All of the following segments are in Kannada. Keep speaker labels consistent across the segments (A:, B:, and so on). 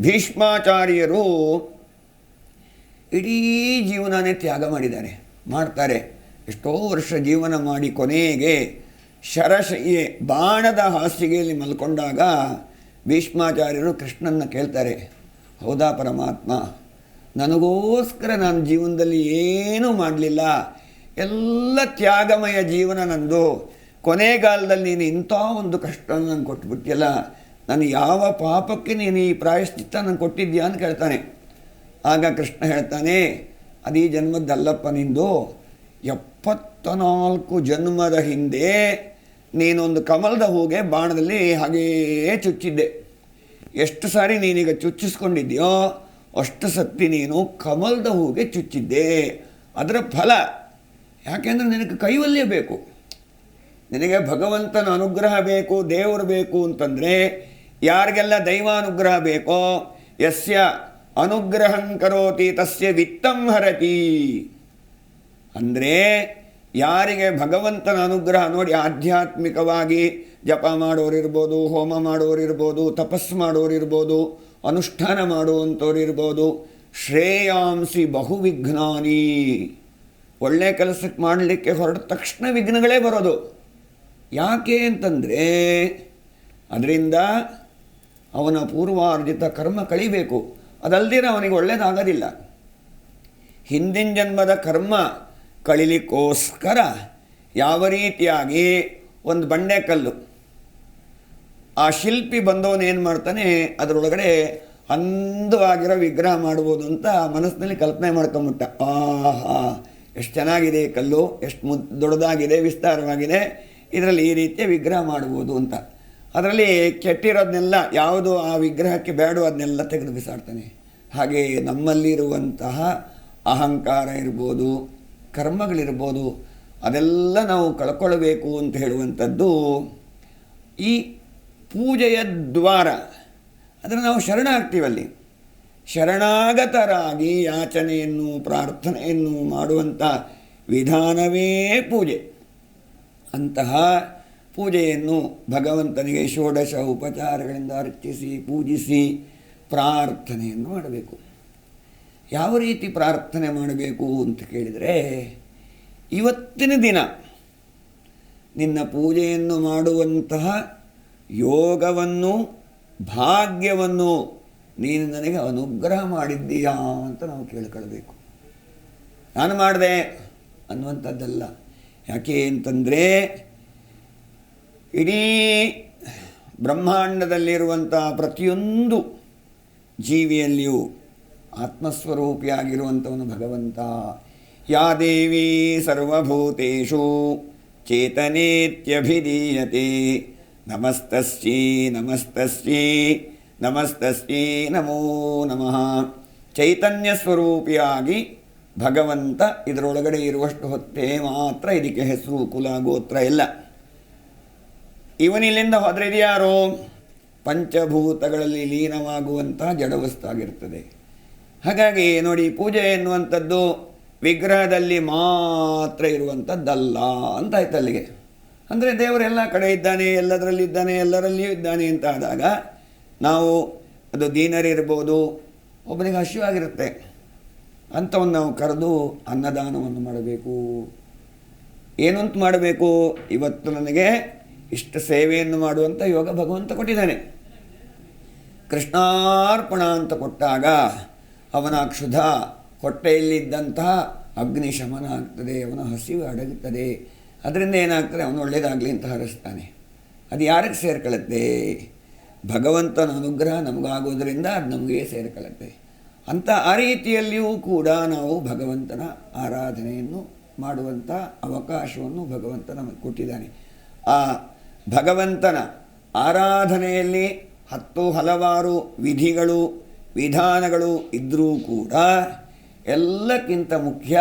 A: ಭೀಷ್ಮಾಚಾರ್ಯರು ಇಡೀ ಜೀವನನೇ ತ್ಯಾಗ ಮಾಡಿದ್ದಾರೆ, ಮಾಡ್ತಾರೆ. ಎಷ್ಟೋ ವರ್ಷ ಜೀವನ ಮಾಡಿ ಕೊನೆಗೆ ಶರಶಯ್ಯೆ ಬಾಣದ ಹಾಸಿಗೆಯಲ್ಲಿ ಮಲ್ಕೊಂಡಾಗ ಭೀಷ್ಮಾಚಾರ್ಯರು ಕೃಷ್ಣನ್ನ ಕೇಳ್ತಾರೆ, ಹೌದಾ ಪರಮಾತ್ಮ, ನನಗೋಸ್ಕರ ನಾನು ಜೀವನದಲ್ಲಿ ಏನೂ ಮಾಡಲಿಲ್ಲ, ಎಲ್ಲ ತ್ಯಾಗಮಯ ಜೀವನ ನಂದು. ಕೊನೆಗಾಲದಲ್ಲಿ ನೀನು ಇಂಥ ಒಂದು ಕಷ್ಟ ನಂಗೆ ಕೊಟ್ಬಿಟ್ಟಿಯಲ್ಲ ನಾನು ಯಾವ ಪಾಪಕ್ಕೆ ನೀನು ಈ ಪ್ರಾಯಶ್ಚಿತ್ತ ನಾನು ಕೊಟ್ಟಿದ್ಯಾ ಅಂತ ಕೇಳ್ತಾನೆ. ಆಗ ಕೃಷ್ಣ ಹೇಳ್ತಾನೆ, ಅದು ಈ ಜನ್ಮದ್ದಲ್ಲಪ್ಪ ನಿಂದು ಎಪ್ಪತ್ತ ನಾಲ್ಕು ಜನ್ಮದ ಹಿಂದೆ ನೀನೊಂದು ಕಮಲದ ಹೂಗೆ ಬಾಣದಲ್ಲಿ ಹಾಗೇ ಚುಚ್ಚಿದ್ದೆ. ಎಷ್ಟು ಸಾರಿ ನೀನೀಗ ಚುಚ್ಚಿಸ್ಕೊಂಡಿದ್ಯೋ ಅಷ್ಟು ಸತ್ತಿ ನೀನು ಕಮಲದ ಹೂಗೆ ಚುಚ್ಚಿದ್ದೆ. ಅದರ ಫಲ, ಯಾಕೆಂದರೆ ನಿನಗೆ ಕೈವಲ್ಯ ಬೇಕು. ನಿನಗೆ ಭಗವಂತನ ಅನುಗ್ರಹ ಬೇಕು, ದೇವರು ಬೇಕು ಅಂತಂದರೆ ಯಾರಿಗೆಲ್ಲ ದೈವಾನುಗ್ರಹ ಬೇಕೋ, ಯಸ್ಯ ಅನುಗ್ರಹಂ ಕರೋತಿ, ತಸ್ಯ ವಿತ್ತಂ ಹರತಿ. ಅಂದರೆ ಯಾರಿಗೆ ಭಗವಂತನ ಅನುಗ್ರಹ ನೋಡಿ, ಆಧ್ಯಾತ್ಮಿಕವಾಗಿ ಜಪ ಮಾಡೋರಿರ್ಬೋದು, ಹೋಮ ಮಾಡೋರಿರ್ಬೋದು, ತಪಸ್ ಮಾಡೋರಿರ್ಬೋದು, ಅನುಷ್ಠಾನ ಮಾಡುವಂಥವ್ರಿರ್ಬೋದು, ಶ್ರೇಯಾಂಸಿ ಬಹುವಿಘ್ನಾನಿ. ಒಳ್ಳೆ ಕೆಲಸಕ್ಕೆ ಮಾಡಲಿಕ್ಕೆ ಹೊರಟ ತಕ್ಷಣ ವಿಘ್ನಗಳೇ ಬರೋದು. ಯಾಕೆ ಅಂತಂದರೆ, ಅದರಿಂದ ಅವನ ಪೂರ್ವಾರ್ಜಿತ ಕರ್ಮ ಕಳಿಬೇಕು. ಅದಲ್ದಿರ ಅವನಿಗೆ ಒಳ್ಳೆಯದಾಗೋದಿಲ್ಲ ಹಿಂದಿನ ಜನ್ಮದ ಕರ್ಮ ಕಳಿಲಿಕ್ಕೋಸ್ಕರ ಯಾವ ರೀತಿಯಾಗಿ ಒಂದು ಬಂಡೆ ಕಲ್ಲು ಆ ಶಿಲ್ಪಿ ಬಂದವನು ಏನು ಮಾಡ್ತಾನೆ, ಅದರೊಳಗಡೆ ಅಂದವಾಗಿರೋ ವಿಗ್ರಹ ಮಾಡ್ಬೋದು ಅಂತ ಮನಸ್ಸಿನಲ್ಲಿ ಕಲ್ಪನೆ ಮಾಡ್ಕೊಂಬಿಟ್ಟ. ಆಹಾ, ಎಷ್ಟು ಚೆನ್ನಾಗಿದೆ ಕಲ್ಲು, ಎಷ್ಟು ಮುದ್, ದೊಡ್ಡದಾಗಿದೆ, ವಿಸ್ತಾರವಾಗಿದೆ, ಇದರಲ್ಲಿ ಈ ರೀತಿಯ ವಿಗ್ರಹ ಮಾಡ್ಬೋದು ಅಂತ. ಅದರಲ್ಲಿ ಕೆಟ್ಟಿರೋದನ್ನೆಲ್ಲ ಯಾವುದು ಆ ವಿಗ್ರಹಕ್ಕೆ ಬೇಡೋ ಅದನ್ನೆಲ್ಲ ತೆಗೆದು ಬಿಸಾಡ್ತಾನೆ. ಹಾಗೆ ನಮ್ಮಲ್ಲಿರುವಂತಹ ಅಹಂಕಾರ ಇರ್ಬೋದು, ಕರ್ಮಗಳಿರ್ಬೋದು, ಅದೆಲ್ಲ ನಾವು ಕಳ್ಕೊಳ್ಬೇಕು ಅಂತ ಹೇಳುವಂಥದ್ದು ಈ ಪೂಜೆಯ ದ್ವಾರ. ಅದನ್ನು ನಾವು ಶರಣಾಗ್ತೀವಲ್ಲಿ. ಶರಣಾಗತರಾಗಿ ಯಾಚನೆಯನ್ನು ಪ್ರಾರ್ಥನೆಯನ್ನು ಮಾಡುವಂಥ ವಿಧಾನವೇ ಪೂಜೆ. ಅಂತಹ ಪೂಜೆಯನ್ನು ಭಗವಂತನಿಗೆ ಷೋಡಶ ಉಪಚಾರಗಳಿಂದ ಅರ್ಚಿಸಿ, ಪೂಜಿಸಿ ಪ್ರಾರ್ಥನೆಯನ್ನು ಮಾಡಬೇಕು. ಯಾವ ರೀತಿ ಪ್ರಾರ್ಥನೆ ಮಾಡಬೇಕು ಅಂತ ಕೇಳಿದರೆ, ಇವತ್ತಿನ ದಿನ ನಿನ್ನ ಪೂಜೆಯನ್ನು ಮಾಡುವಂತಹ ಯೋಗವನ್ನು, ಭಾಗ್ಯವನ್ನು ನೀನು ನನಗೆ ಅನುಗ್ರಹ ಮಾಡಿದ್ದೀಯಾ ಅಂತ ನಾವು ಕೇಳ್ಕೊಳ್ಬೇಕು. ನಾನು ಮಾಡಿದೆ ಅನ್ನುವಂಥದ್ದಲ್ಲ. ಯಾಕೆ ಅಂತಂದರೆ ಇಡೀ ಬ್ರಹ್ಮಾಂಡದಲ್ಲಿರುವಂಥ ಪ್ರತಿಯೊಂದು ಜೀವಿಯಲ್ಲಿಯೂ ಆತ್ಮಸ್ವರೂಪಿಯಾಗಿರುವಂಥವನು ಭಗವಂತ. ಯಾ ದೇವಿ ಸರ್ವಭೂತೇಷು ಚೇತನೇತ್ಯಭಿಧೀಯತೆ. ನಮಸ್ತಸ್ಯೈ ನಮಸ್ತಸ್ಯೈ ನಮಸ್ತಸ್ಯೈ ನಮೋ ನಮಃ. ಚೈತನ್ಯ ಸ್ವರೂಪಿಯಾಗಿ ಭಗವಂತ ಇದರೊಳಗಡೆ ಇರುವಷ್ಟು ಹೊತ್ತೇ ಮಾತ್ರ ಇದಕ್ಕೆ ಹೆಸರು, ಕುಲ, ಗೋತ್ರ ಎಲ್ಲ ಇವನಿಲ್ಲಿಂದ ಹೋದರೆ ಇದು ಯಾರು? ಪಂಚಭೂತಗಳಲ್ಲಿ ಲೀನವಾಗುವಂತಹ ಜಡವಸ್ತಾಗಿರ್ತದೆ. ಹಾಗಾಗಿ ನೋಡಿ, ಪೂಜೆ ಎನ್ನುವಂಥದ್ದು ವಿಗ್ರಹದಲ್ಲಿ ಮಾತ್ರ ಇರುವಂಥದ್ದಲ್ಲ ಅಂತ ಆಯ್ತು ಅಲ್ಲಿಗೆ. ಅಂದರೆ ದೇವರೆಲ್ಲ ಕಡೆ ಇದ್ದಾನೆ ಎಲ್ಲದರಲ್ಲಿದ್ದಾನೆ ಎಲ್ಲರಲ್ಲಿಯೂ ಇದ್ದಾನೆ ಅಂತ ಆದಾಗ ನಾವು ಅದು ದೀನರಿರ್ಬೋದು, ಒಬ್ಬನಿಗೆ ಹಸಿವಾಗಿರುತ್ತೆ. ಅಂಥವನ್ನು ನಾವು ಕರೆದು ಅನ್ನದಾನವನ್ನು ಮಾಡಬೇಕು. ಏನಂತ ಮಾಡಬೇಕು? ಇವತ್ತು ನನಗೆ ಇಷ್ಟ ಸೇವೆಯನ್ನು ಮಾಡುವಂಥ ಯೋಗ ಭಗವಂತ ಕೊಟ್ಟಿದ್ದಾನೆ. ಕೃಷ್ಣಾರ್ಪಣ ಅಂತ ಕೊಟ್ಟಾಗ ಅವನ ಕ್ಷುಧ ಹೊಟ್ಟೆಯಲ್ಲಿದ್ದಂತಹ ಅಗ್ನಿ ಶಮನ ಆಗ್ತದೆ, ಅವನ ಹಸಿವು ಅಡಗುತ್ತದೆ. ಅದರಿಂದ ಏನಾಗ್ತದೆ? ಅವನು ಒಳ್ಳೆಯದಾಗಲಿ ಅಂತ ಹರಿಸ್ತಾನೆ. ಅದು ಯಾರಿಗೆ ಸೇರ್ಕೊಳ್ಳುತ್ತೆ? ಭಗವಂತನ ಅನುಗ್ರಹ ನಮಗಾಗೋದರಿಂದ ಅದು ನಮಗೆ ಸೇರ್ಕೊಳ್ಳುತ್ತೆ. ಅಂಥ ಆ ರೀತಿಯಲ್ಲಿಯೂ ಕೂಡ ನಾವು ಭಗವಂತನ ಆರಾಧನೆಯನ್ನು ಮಾಡುವಂಥ ಅವಕಾಶವನ್ನು ಭಗವಂತ ನಮಗೆ ಕೊಟ್ಟಿದ್ದಾನೆ. ಆ ಭಗವಂತನ ಆರಾಧನೆಯಲ್ಲಿ ಹತ್ತು ಹಲವಾರು ವಿಧಿಗಳು, ವಿಧಾನಗಳು ಇದ್ದರೂ ಕೂಡ ಎಲ್ಲಕ್ಕಿಂತ ಮುಖ್ಯ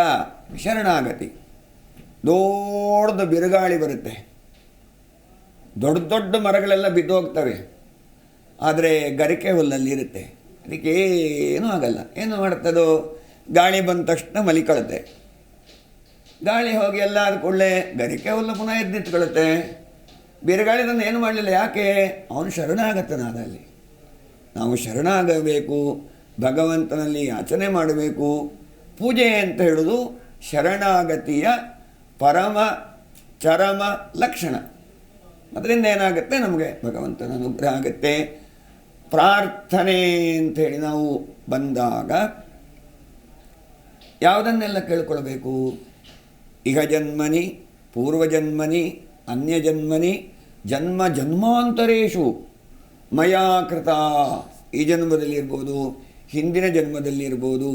A: ಶರಣಾಗತಿ. ದೊಡ್ಡ ಬಿರುಗಾಳಿ ಬರುತ್ತೆ. ದೊಡ್ಡ ದೊಡ್ಡ ಮರಗಳೆಲ್ಲ ಬಿದ್ದೋಗ್ತವೆ ಆದರೆ ಗರಿಕೆ ಹುಲ್ಲಲ್ಲಿರುತ್ತೆ ಅದಕ್ಕೆ ಏನೂ ಆಗಲ್ಲ. ಏನು ಮಾಡ್ತದೋ? ಗಾಳಿ ಬಂದ ತಕ್ಷಣ ಮಲಿಕೊಳ್ಳುತ್ತೆ. ಗಾಳಿ ಹೋಗಿ ಎಲ್ಲ ಆದ ಕೂಡಲೇ ಗರಿಕೆ ಹುಲ್ಲು ಪುನಃ ಎದ್ದು ನಿಂತ್ಕೊಳ್ಳುತ್ತೆ ಬಿರುಗಾಳಿ ನನ್ನ ಏನು ಮಾಡಲಿಲ್ಲ, ಯಾಕೆ? ಅವನು ಶರಣಾಗತನಾದಲ್ಲಿ ನಾವು ಶರಣಾಗಬೇಕು, ಭಗವಂತನಲ್ಲಿ ಯಾಚನೆ ಮಾಡಬೇಕು. ಪೂಜೆ ಅಂತ ಹೇಳೋದು ಶರಣಾಗತಿಯ ಪರಮ ಚರಮ ಲಕ್ಷಣ. ಅದರಿಂದ ಏನಾಗುತ್ತೆ? ನಮಗೆ ಭಗವಂತನ ಅನುಗ್ರಹ ಆಗುತ್ತೆ. ಪ್ರಾರ್ಥನೆ ಅಂಥೇಳಿ ನಾವು ಬಂದಾಗ ಯಾವುದನ್ನೆಲ್ಲ ಕೇಳ್ಕೊಳ್ಬೇಕು? ಇಹ ಜನ್ಮನಿ ಪೂರ್ವಜನ್ಮನಿ, ಅನ್ಯಜನ್ಮನಿ ಜನ್ಮ ಜನ್ಮಾಂತರೇಶು ಮಯಾ ಕೃತ. ಈ ಜನ್ಮದಲ್ಲಿರ್ಬೋದು, ಹಿಂದಿನ ಜನ್ಮದಲ್ಲಿರ್ಬೋದು,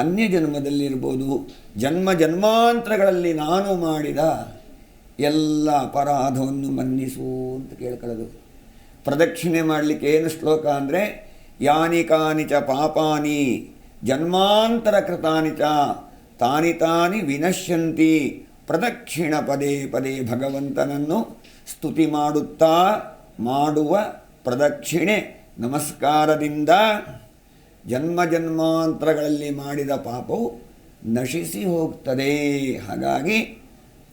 A: ಅನ್ಯ ಜನ್ಮದಲ್ಲಿರ್ಬೋದು, ಜನ್ಮ ಜನ್ಮಾಂತರಗಳಲ್ಲಿ ನಾನು ಮಾಡಿದ ಎಲ್ಲ ಅಪರಾಧವನ್ನು ಮನ್ನಿಸು ಅಂತ ಕೇಳ್ಕೊಳ್ಳೋದು. ಪ್ರದಕ್ಷಿಣೆ ಮಾಡಲಿಕ್ಕೆ ಏನು ಶ್ಲೋಕ ಅಂದರೆ, ಯಾನಿ ಕಾನಿಚ ಪಾಪಾನಿ ಜನ್ಮಾಂತರ ಕೃತಾನಿ ತಾನಿ ತಾನಿ ವಿನಶ್ಯಂತಿ ಪ್ರದಕ್ಷಿಣ ಪದೇ ಪದೇ ಭಗವಂತನನ್ನು ಸ್ತುತಿ ಮಾಡುತ್ತಾ ಮಾಡುವ ಪ್ರದಕ್ಷಿಣೆ ನಮಸ್ಕಾರದಿಂದ ಜನ್ಮ ಜನ್ಮಾಂತರಗಳಲ್ಲಿ ಮಾಡಿದ ಪಾಪವು ನಶಿಸಿ ಹೋಗ್ತದೆ. ಹಾಗಾಗಿ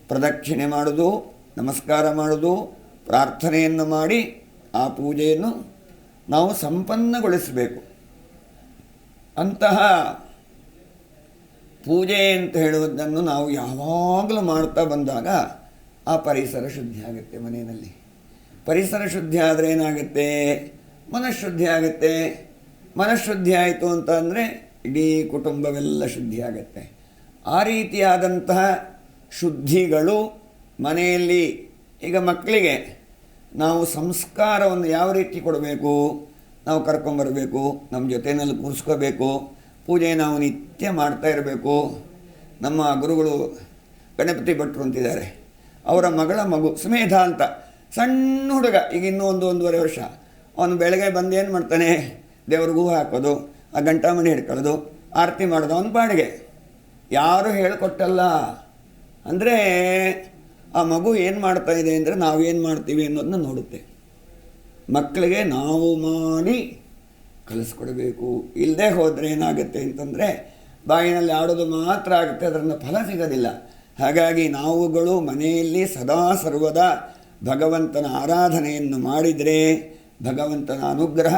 A: ಪ್ರದಕ್ಷಿಣೆ ಮಾಡೋದು, ನಮಸ್ಕಾರ ಮಾಡೋದು, ಪ್ರಾರ್ಥನೆಯನ್ನು ಮಾಡಿ ಆ ಪೂಜೆಯನ್ನು ನಾವು ಸಂಪನ್ನಗೊಳಿಸಬೇಕು. ಅಂತಹ ಪೂಜೆ ಅಂತ ಹೇಳುವುದನ್ನು ನಾವು ಯಾವಾಗಲೂ ಮಾಡ್ತಾ ಬಂದಾಗ ಆ ಪರಿಸರ ಶುದ್ಧಿ ಆಗುತ್ತೆ ಮನೆಯಲ್ಲಿ. ಪರಿಸರ ಶುದ್ಧಿ ಆದರೆ ಏನಾಗುತ್ತೆ? ಮನಃಶುದ್ಧಿ ಆಗುತ್ತೆ. ಮನಃಶುದ್ಧಿ ಆಯಿತು ಅಂತ ಅಂದರೆ ಇಡೀ ಕುಟುಂಬವೆಲ್ಲ ಶುದ್ಧಿ ಆಗುತ್ತೆ. ಆ ರೀತಿಯಾದಂತಹ ಶುದ್ಧಿಗಳು ಮನೆಯಲ್ಲಿ ಈಗ ಮಕ್ಕಳಿಗೆ ನಾವು ಸಂಸ್ಕಾರವನ್ನು ಯಾವ ರೀತಿ ಕೊಡಬೇಕು? ನಾವು ಕರ್ಕೊಂಬರಬೇಕು ನಮ್ಮ ಜೊತೆಯಲ್ಲಿ ಕೂರಿಸ್ಕೋಬೇಕು ಪೂಜೆ ನಾವು ನಿತ್ಯ ಮಾಡ್ತಾ ಇರಬೇಕು. ನಮ್ಮ ಗುರುಗಳು ಗಣಪತಿ ಭಟ್ರು ಅಂತಿದ್ದಾರೆ. ಅವರ ಮಗಳ ಮಗು ಸ್ಮೇಧ ಅಂತ. ಸಣ್ಣ ಹುಡುಗ, ಈಗ ಇನ್ನೂ ಒಂದು ಒಂದೂವರೆ ವರ್ಷ. ಅವನು ಬೆಳಗ್ಗೆ ಬಂದು ಏನು ಮಾಡ್ತಾನೆ? ದೇವ್ರಿಗೂ ಹಾಕೋದು, ಆ ಗಂಟಾಮಣಿ ಹಿಡ್ಕೊಳ್ಳೋದು, ಆರತಿ ಮಾಡೋದು ಅವನ ಪಾಡಿಗೆ. ಯಾರೂ ಹೇಳಿಕೊಟ್ಟಲ್ಲ. ಅಂದರೆ ಆ ಮಗು ಏನು ಮಾಡ್ತಾ ಇದೆ ಅಂದರೆ ನಾವೇನು ಮಾಡ್ತೀವಿ ಅನ್ನೋದನ್ನ ನೋಡುತ್ತೆ. ಮಕ್ಕಳಿಗೆ ನಾವು ಮಾಡಿ ಕಲಿಸ್ಕೊಡ್ಬೇಕು. ಇಲ್ಲದೆ ಹೋದರೆ ಏನಾಗುತ್ತೆ ಅಂತಂದರೆ ಬಾಯಿನಲ್ಲಿ ಆಡೋದು ಮಾತ್ರ ಆಗುತ್ತೆ ಅದರಿಂದ ಫಲ ಸಿಗೋದಿಲ್ಲ. ಹಾಗಾಗಿ ನಾವುಗಳು ಮನೆಯಲ್ಲಿ ಸದಾ ಸರ್ವದ ಭಗವಂತನ ಆರಾಧನೆಯನ್ನು ಮಾಡಿದರೆ ಭಗವಂತನ ಅನುಗ್ರಹ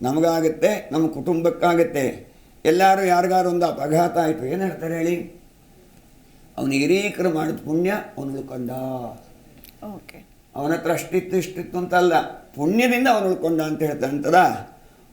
A: ನಮಗಾಗುತ್ತೆ ನಮ್ಮ ಕುಟುಂಬಕ್ಕಾಗುತ್ತೆ. ಎಲ್ಲರೂ ಯಾರಿಗಾರು ಒಂದು ಅಪಘಾತ ಆಯಿತು ಏನು ಹೇಳ್ತಾರೆ ಹೇಳಿ? ಅವನು ಹಿರೀಕರು ಮಾಡಿದ ಪುಣ್ಯ ಅವನು ಉಳ್ಕೊಂಡ
B: ಓಕೆ.
A: ಅವನ ಹತ್ರ ಅಷ್ಟಿತ್ತು ಇಷ್ಟಿತ್ತು ಅಂತಲ್ಲ ಪುಣ್ಯದಿಂದ ಅವನು ಉಳ್ಕೊಂಡ ಅಂತ ಹೇಳ್ತಾರೆ ಅಂತದ?